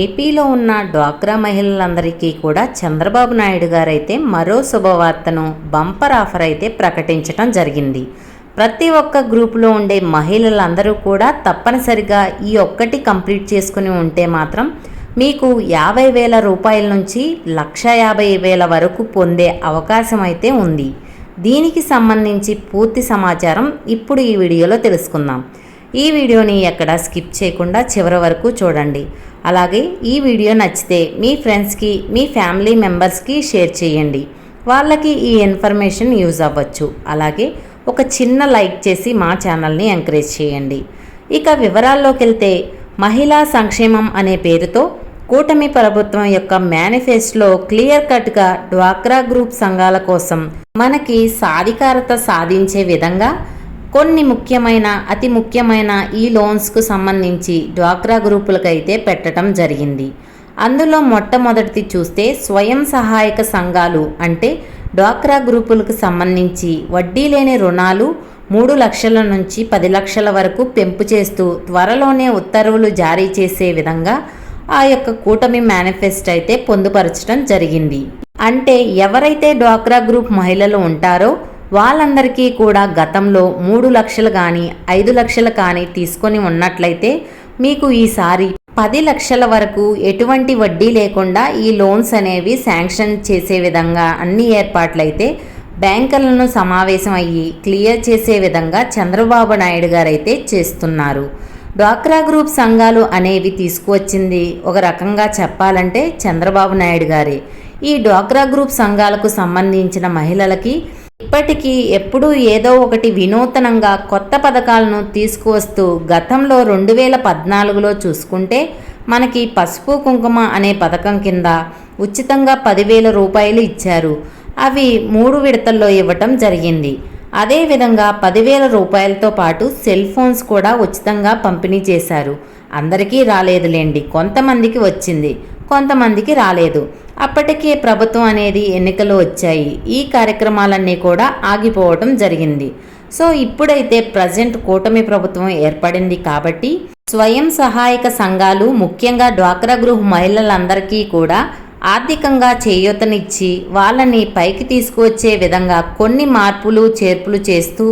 ఏపీలో ఉన్న డ్వాక్రా మహిళలందరికీ కూడా చంద్రబాబు నాయుడు గారైతే మరో శుభవార్తను బంపర్ ఆఫర్ అయితే ప్రకటించడం జరిగింది. ప్రతి ఒక్క గ్రూపులో ఉండే మహిళలందరూ కూడా తప్పనిసరిగా ఈ ఒక్కటి కంప్లీట్ చేసుకుని ఉంటే మాత్రం మీకు యాభై వేల రూపాయల నుంచి లక్ష యాభై వేల వరకు పొందే అవకాశం అయితే ఉంది. దీనికి సంబంధించి పూర్తి సమాచారం ఇప్పుడు ఈ వీడియోలో తెలుసుకుందాం. ఈ వీడియోని ఎక్కడ స్కిప్ చేయకుండా చివరి వరకు చూడండి. అలాగే ఈ వీడియో నచ్చితే మీ ఫ్రెండ్స్కి మీ ఫ్యామిలీ మెంబర్స్కి షేర్ చేయండి. వాళ్ళకి ఈ ఇన్ఫర్మేషన్ యూజ్ అవ్వచ్చు. అలాగే ఒక చిన్న లైక్ చేసి మా ఛానల్ని ఎంకరేజ్ చేయండి. ఇక వివరాల్లోకి వెళ్తే మహిళా సంక్షేమం అనే పేరుతో కూటమి ప్రభుత్వం యొక్క మేనిఫెస్టోలో క్లియర్ కట్గా డ్వాక్రా గ్రూప్ సంఘాల కోసం మనకి సాధికారత సాధించే విధంగా కొన్ని ముఖ్యమైన అతి ముఖ్యమైన ఈ లోన్స్కు సంబంధించి డ్వాక్రా గ్రూపులకైతే పెట్టడం జరిగింది. అందులో మొట్టమొదటిది చూస్తే స్వయం సహాయక సంఘాలు అంటే డ్వాక్రా గ్రూపులకు సంబంధించి వడ్డీ లేని రుణాలు మూడు లక్షల నుంచి పది లక్షల వరకు పెంపు చేస్తూ త్వరలోనే ఉత్తర్వులు జారీ చేసే విధంగా ఆ యొక్క కూటమి మేనిఫెస్టో అయితే పొందుపరచడం జరిగింది. అంటే ఎవరైతే డ్వాక్రా గ్రూప్ మహిళలు ఉంటారో వాళ్ళందరికీ కూడా గతంలో మూడు లక్షలు కానీ ఐదు లక్షలు కానీ తీసుకొని ఉన్నట్లయితే మీకు ఈసారి పది లక్షల వరకు ఎటువంటి వడ్డీ లేకుండా ఈ లోన్స్ అనేవి శాంక్షన్ చేసే విధంగా అన్ని ఏర్పాట్లయితే బ్యాంకులను సమావేశం అయ్యి క్లియర్ చేసే విధంగా చంద్రబాబు నాయుడు గారైతే చేస్తున్నారు. డ్వాక్రా గ్రూప్ సంఘాలు అనేవి తీసుకువచ్చింది. ఒక రకంగా చెప్పాలంటే చంద్రబాబు నాయుడు గారే. ఈ డ్వాక్రా గ్రూప్ సంఘాలకు సంబంధించిన మహిళలకి ఇప్పటికీ ఎప్పుడూ ఏదో ఒకటి వినూతనంగా కొత్త పథకాలను తీసుకువస్తూ గతంలో రెండు వేల పద్నాలుగులో చూసుకుంటే మనకి పసుపు కుంకుమ అనే పథకం కింద ఉచితంగా పదివేల రూపాయలు ఇచ్చారు. అవి మూడు విడతల్లో ఇవ్వటం జరిగింది. అదేవిధంగా పదివేల రూపాయలతో పాటు సెల్ ఫోన్స్ కూడా ఉచితంగా పంపిణీ చేశారు. అందరికీ రాలేదులేండి కొంతమందికి వచ్చింది కొంతమందికి రాలేదు. అప్పటికే ప్రభుత్వం అనేది ఎన్నికలు వచ్చాయి. ఈ కార్యక్రమాలన్నీ కూడా ఆగిపోవటం జరిగింది. సో ఇప్పుడైతే ప్రజెంట్ కూటమి ప్రభుత్వం ఏర్పడింది కాబట్టి స్వయం సహాయక సంఘాలు ముఖ్యంగా డ్వాక్రా గృహ మహిళలందరికీ కూడా ఆర్థికంగా చేయూతనిచ్చి వాళ్ళని పైకి తీసుకువచ్చే విధంగా కొన్ని మార్పులు చేర్పులు చేస్తూ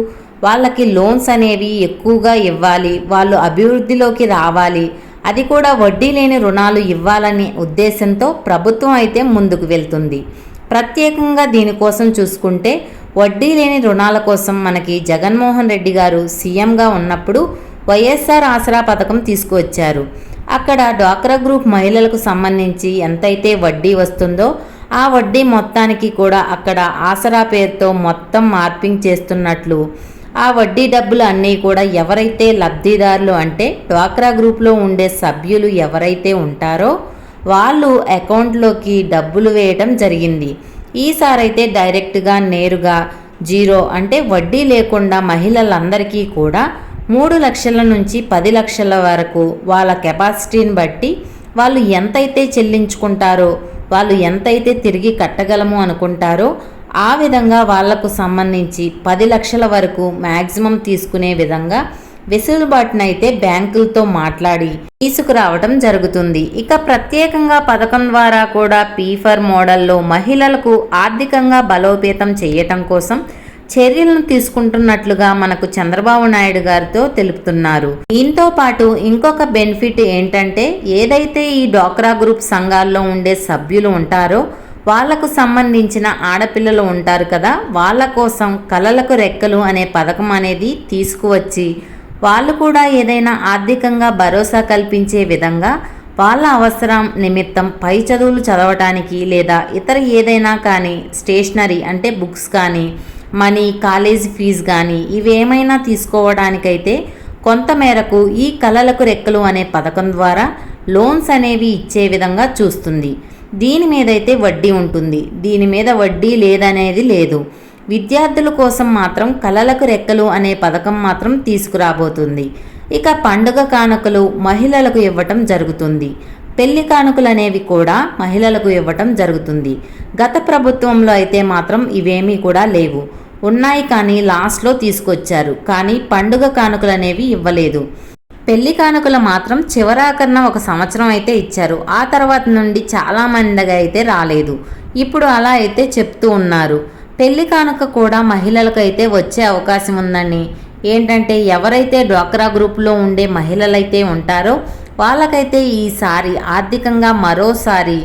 వాళ్ళకి లోన్స్ అనేవి ఎక్కువగా ఇవ్వాలి వాళ్ళు అభివృద్ధిలోకి రావాలి అది కూడా వడ్డీ లేని రుణాలు ఇవ్వాలనే ఉద్దేశంతో ప్రభుత్వం అయితే ముందుకు వెళ్తుంది. ప్రత్యేకంగా దీనికోసం చూసుకుంటే వడ్డీ లేని రుణాల కోసం మనకి జగన్మోహన్ రెడ్డి గారు సీఎంగా ఉన్నప్పుడు వైఎస్ఆర్ ఆసరా పథకం తీసుకువచ్చారు. అక్కడ డ్వాక్రా గ్రూప్ మహిళలకు సంబంధించి ఎంతైతే వడ్డీ వస్తుందో ఆ వడ్డీ మొత్తానికి కూడా అక్కడ ఆసరా పేరుతో మొత్తం మార్పింగ్ చేస్తున్నట్లు ఆ వడ్డీ డబ్బులు అన్నీ కూడా ఎవరైతే లబ్ధిదారులు అంటే డ్వాక్రా గ్రూప్లో ఉండే సభ్యులు ఎవరైతే ఉంటారో వాళ్ళు అకౌంట్లోకి డబ్బులు వేయటం జరిగింది. ఈసారి అయితే డైరెక్ట్గా నేరుగా జీరో అంటే వడ్డీ లేకుండా మహిళలందరికీ కూడా మూడు లక్షల నుంచి పది లక్షల వరకు వాళ్ళ కెపాసిటీని బట్టి వాళ్ళు ఎంతైతే చెల్లించుకుంటారో వాళ్ళు ఎంతైతే తిరిగి కట్టగలము అనుకుంటారో ఆ విధంగా వాళ్ళకు సంబంధించి పది లక్షల వరకు మ్యాక్సిమం తీసుకునే విధంగా వెసులుబాటునైతే బ్యాంకులతో మాట్లాడి తీసుకురావడం జరుగుతుంది. ఇక ప్రత్యేకంగా పథకం ద్వారా కూడా పీఫర్ మోడల్లో మహిళలకు ఆర్థికంగా బలోపేతం చేయటం కోసం చర్యలను తీసుకుంటున్నట్లుగా మనకు చంద్రబాబు నాయుడు గారితో తెలుపుతున్నారు. దీంతో పాటు ఇంకొక బెనిఫిట్ ఏంటంటే ఏదైతే ఈ డ్వాక్రా గ్రూప్ సంఘాల్లో ఉండే సభ్యులు ఉంటారో వాళ్ళకు సంబంధించిన ఆడపిల్లలు ఉంటారు కదా వాళ్ళ కోసం కలలకు రెక్కలు అనే పథకం అనేది తీసుకువచ్చి వాళ్ళు కూడా ఏదైనా ఆర్థికంగా భరోసా కల్పించే విధంగా వాళ్ళ అవసరం నిమిత్తం పై చదువులు చదవటానికి లేదా ఇతర ఏదైనా కానీ స్టేషనరీ అంటే బుక్స్ కానీ మనీ కాలేజ్ ఫీజు కానీ ఇవేమైనా తీసుకోవడానికైతే కొంత మేరకు ఈ కళలకు రెక్కలు అనే పథకం ద్వారా లోన్స్ అనేవి ఇచ్చే విధంగా చూస్తుంది. దీని మీద అయితే వడ్డీ ఉంటుంది. దీని మీద వడ్డీ లేదనేది లేదు. విద్యార్థుల కోసం మాత్రం కళలకు రెక్కలు అనే పథకం మాత్రం తీసుకురాబోతుంది. ఇక పండుగ కానుకలు మహిళలకు ఇవ్వటం జరుగుతుంది. పెళ్ళి కానుకలు అనేవి కూడా మహిళలకు ఇవ్వటం జరుగుతుంది. గత ప్రభుత్వంలో అయితే మాత్రం ఇవేమీ కూడా లేవు. ఉన్నాయి కానీ లాస్ట్లో తీసుకొచ్చారు. కానీ పండుగ కానుకలు అనేవి ఇవ్వలేదు. పెళ్ళి కానుకలు మాత్రం చివరాకరణ ఒక సంవత్సరం అయితే ఇచ్చారు. ఆ తర్వాత నుండి చాలా మందిగా అయితే రాలేదు. ఇప్పుడు అలా అయితే చెప్తూ ఉన్నారు. పెళ్ళి కానుక కూడా మహిళలకు అయితే వచ్చే అవకాశం ఉందని ఏంటంటే ఎవరైతే డ్వాక్రా గ్రూప్లో ఉండే మహిళలైతే ఉంటారో వాళ్ళకైతే ఈసారి ఆర్థికంగా మరోసారి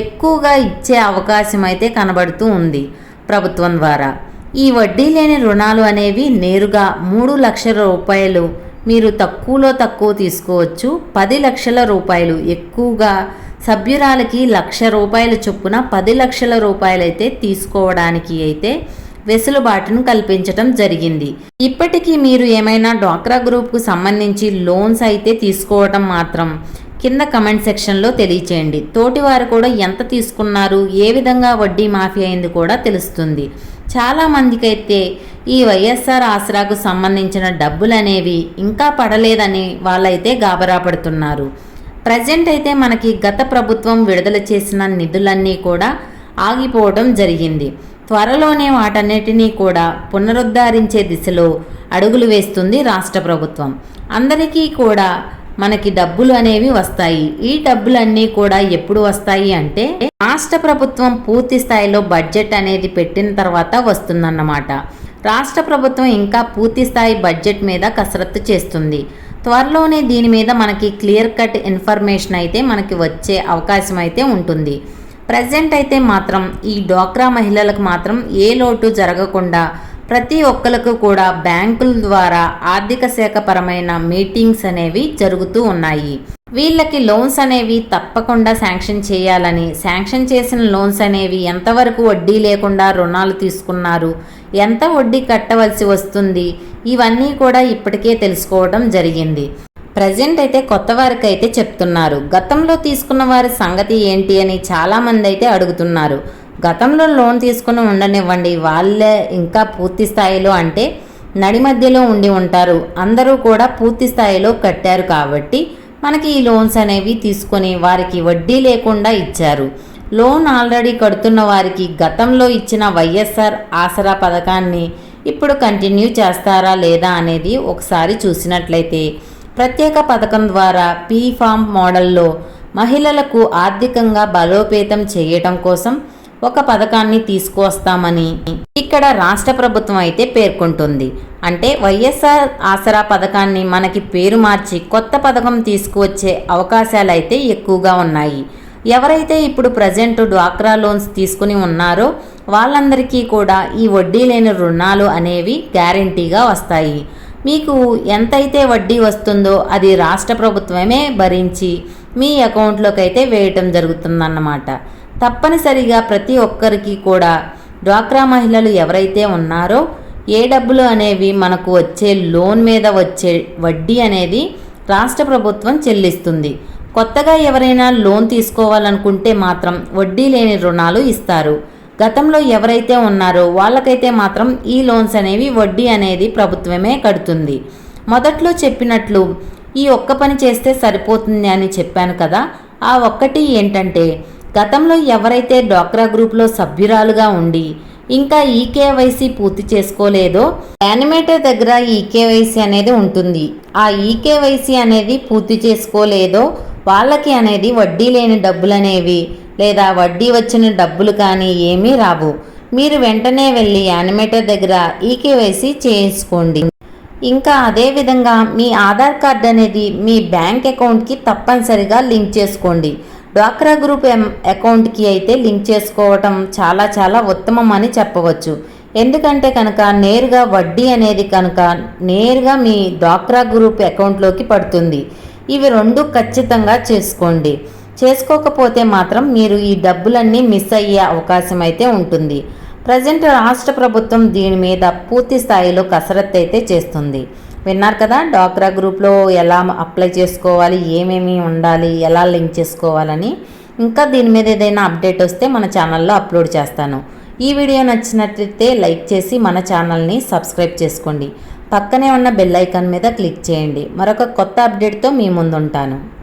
ఎక్కువగా ఇచ్చే అవకాశం అయితే కనబడుతూ ఉంది ప్రభుత్వం ద్వారా. ఈ వడ్డీ లేని రుణాలు అనేవి నేరుగా మూడు లక్షల రూపాయలు మీరు తక్కువలో తక్కువ తీసుకోవచ్చు. పది లక్షల రూపాయలు. ఎక్కువగా సభ్యురాలకి లక్ష రూపాయల చొప్పున పది లక్షల రూపాయలైతే తీసుకోవడానికి అయితే వెసులుబాటును కల్పించటం జరిగింది. ఇప్పటికీ మీరు ఏమైనా డ్వాక్రా గ్రూప్కు సంబంధించి లోన్స్ అయితే తీసుకోవటం మాత్రం కింద కమెంట్ సెక్షన్లో తెలియచేయండి. తోటివారు కూడా ఎంత తీసుకున్నారు? ఏ విధంగా వడ్డీ మాఫీ అయింది కూడా తెలుస్తుంది. చాలా మందికైతే ఈ వైఎస్ఆర్ ఆసరాకు సంబంధించిన డబ్బులు అనేవి ఇంకా పడలేదని వాళ్ళైతే గాబరా పడుతున్నారు ప్రజెంట్ అయితే మనకి గత ప్రభుత్వం విడుదల చేసిన నిధులన్నీ కూడా ఆగిపోవడం జరిగింది. త్వరలోనే వాటన్నిటినీ కూడా పునరుద్ధరించే దిశలో అడుగులు వేస్తుంది రాష్ట్ర ప్రభుత్వం. అందరికీ కూడా మనకి డబ్బులు అనేవి వస్తాయి. ఈ డబ్బులన్నీ కూడా ఎప్పుడు వస్తాయి అంటే రాష్ట్ర ప్రభుత్వం పూర్తి స్థాయిలో బడ్జెట్ అనేది పెట్టిన తర్వాత వస్తుందన్నమాట. రాష్ట్ర ప్రభుత్వం ఇంకా పూర్తి స్థాయి బడ్జెట్ మీద కసరత్తు చేస్తుంది. త్వరలోనే దీని మీద మనకి క్లియర్ కట్ ఇన్ఫర్మేషన్ అయితే మనకి వచ్చే అవకాశం అయితే ఉంటుంది. ప్రజెంట్ అయితే మాత్రం ఈ డోక్రా మహిళలకు మాత్రం ఏ లోటు జరగకుండా ప్రతి ఒక్కరికి కూడా బ్యాంకుల ద్వారా ఆర్థిక శాఖ పరమైన మీటింగ్స్ అనేవి జరుగుతూ ఉన్నాయి. వీళ్ళకి లోన్స్ అనేవి తప్పకుండా శాంక్షన్ చేయాలని శాంక్షన్ చేసిన లోన్స్ అనేవి ఎంతవరకు వడ్డీ లేకుండా రుణాలు తీసుకున్నారు ఎంత వడ్డీ కట్టవలసి వస్తుంది ఇవన్నీ కూడా ఇప్పటికే తెలుసుకోవడం జరిగింది. ప్రజెంట్ అయితే కొత్త వారికి అయితే చెప్తున్నారు. గతంలో తీసుకున్న వారి సంగతి ఏంటి అని చాలామంది అయితే అడుగుతున్నారు. గతంలో లోన్ తీసుకుని ఉండనివ్వండి. వాళ్ళే ఇంకా పూర్తి స్థాయిలో అంటే నడి మధ్యలో ఉండి ఉంటారు. అందరూ కూడా పూర్తి స్థాయిలో కట్టారు కాబట్టి మనకి ఈ లోన్స్ అనేవి తీసుకొని వారికి వడ్డీ లేకుండా ఇచ్చారు. లోన్ ఆల్రెడీ కడుతున్న వారికి గతంలో ఇచ్చిన వైఎస్ఆర్ ఆసరా పథకాన్ని ఇప్పుడు కంటిన్యూ చేస్తారా లేదా అనేది ఒకసారి చూసినట్లయితే ప్రత్యేక పథకం ద్వారా పీ ఫామ్ మోడల్లో మహిళలకు ఆర్థికంగా బలోపేతం చేయటం కోసం ఒక పథకాన్ని తీసుకువస్తామని ఇక్కడ రాష్ట్ర ప్రభుత్వం అయితే పేర్కొంటుంది. అంటే వైఎస్ఆర్ ఆసరా పథకాన్ని మనకి పేరు మార్చి కొత్త పథకం తీసుకువచ్చే అవకాశాలు అయితే ఎక్కువగా ఉన్నాయి. ఎవరైతే ఇప్పుడు ప్రజెంట్ డ్వాక్రా లోన్స్ తీసుకుని ఉన్నారో వాళ్ళందరికీ కూడా ఈ వడ్డీ లేని రుణాలు అనేవి గ్యారంటీగా వస్తాయి. మీకు ఎంతైతే వడ్డీ వస్తుందో అది రాష్ట్ర ప్రభుత్వమే భరించి మీ అకౌంట్లోకి అయితే వేయటం జరుగుతుందన్నమాట. తప్పనిసరిగా ప్రతి ఒక్కరికి కూడా డ్వాక్రా మహిళలు ఎవరైతే ఉన్నారో ఏ డబ్బులు అనేవి మనకు వచ్చే లోన్ మీద వచ్చే వడ్డీ అనేది రాష్ట్ర ప్రభుత్వం చెల్లిస్తుంది. కొత్తగా ఎవరైనా లోన్ తీసుకోవాలనుకుంటే మాత్రం వడ్డీ లేని రుణాలు ఇస్తారు. గతంలో ఎవరైతే ఉన్నారో వాళ్ళకైతే మాత్రం ఈ లోన్స్ అనేవి వడ్డీ అనేది ప్రభుత్వమే కడుతుంది. మొదట్లో చెప్పినట్లు ఈ ఒక్క పని చేస్తే సరిపోతుంది అని చెప్పాను కదా ఆ ఒక్కటి ఏంటంటే గతంలో ఎవరైతే డ్వాక్రా గ్రూప్లో సభ్యురాలుగా ఉండి ఇంకా ఈకేవైసీ పూర్తి చేసుకోలేదో యానిమేటర్ దగ్గర ఈకేవైసీ అనేది ఉంటుంది. ఆ ఈకేవైసీ అనేది పూర్తి చేసుకోలేదో వాళ్ళకి అనేది వడ్డీ లేని డబ్బులు అనేవి లేదా వడ్డీ వచ్చిన డబ్బులు కానీ ఏమీ రావు. మీరు వెంటనే వెళ్ళి యానిమేటర్ దగ్గర ఈకేవైసీ చేయించుకోండి. ఇంకా అదేవిధంగా మీ ఆధార్ కార్డ్ అనేది మీ బ్యాంక్ అకౌంట్కి తప్పనిసరిగా లింక్ చేసుకోండి. డ్వాక్రా గ్రూప్ అకౌంట్కి అయితే లింక్ చేసుకోవటం చాలా చాలా ఉత్తమం అని చెప్పవచ్చు. ఎందుకంటే కనుక నేరుగా వడ్డీ అనేది కనుక నేరుగా మీ డ్వాక్రా గ్రూప్ అకౌంట్లోకి పడుతుంది. ఇవి రెండు ఖచ్చితంగా చేసుకోండి. చేసుకోకపోతే మాత్రం మీరు ఈ డబ్బులన్నీ మిస్ అయ్యే అవకాశం అయితే ఉంటుంది. ప్రజెంట్ రాష్ట్ర ప్రభుత్వం దీని మీద పూర్తి స్థాయిలో కసరత్తు అయితే చేస్తుంది. విన్నారు కదా? డాక్రా గ్రూప్లో ఎలా అప్లై చేసుకోవాలి? ఏమేమి ఉండాలి? ఎలా లింక్ చేసుకోవాలని. ఇంకా దీని మీద ఏదైనా అప్డేట్ వస్తే మన ఛానల్లో అప్లోడ్ చేస్తాను. ఈ వీడియో నచ్చినట్లయితే లైక్ చేసి మన ఛానల్ని సబ్స్క్రైబ్ చేసుకోండి. పక్కనే ఉన్న బెల్ ఐకాన్ మీద క్లిక్ చేయండి. మరొక కొత్త అప్డేట్తో మీ ముందుంటాను.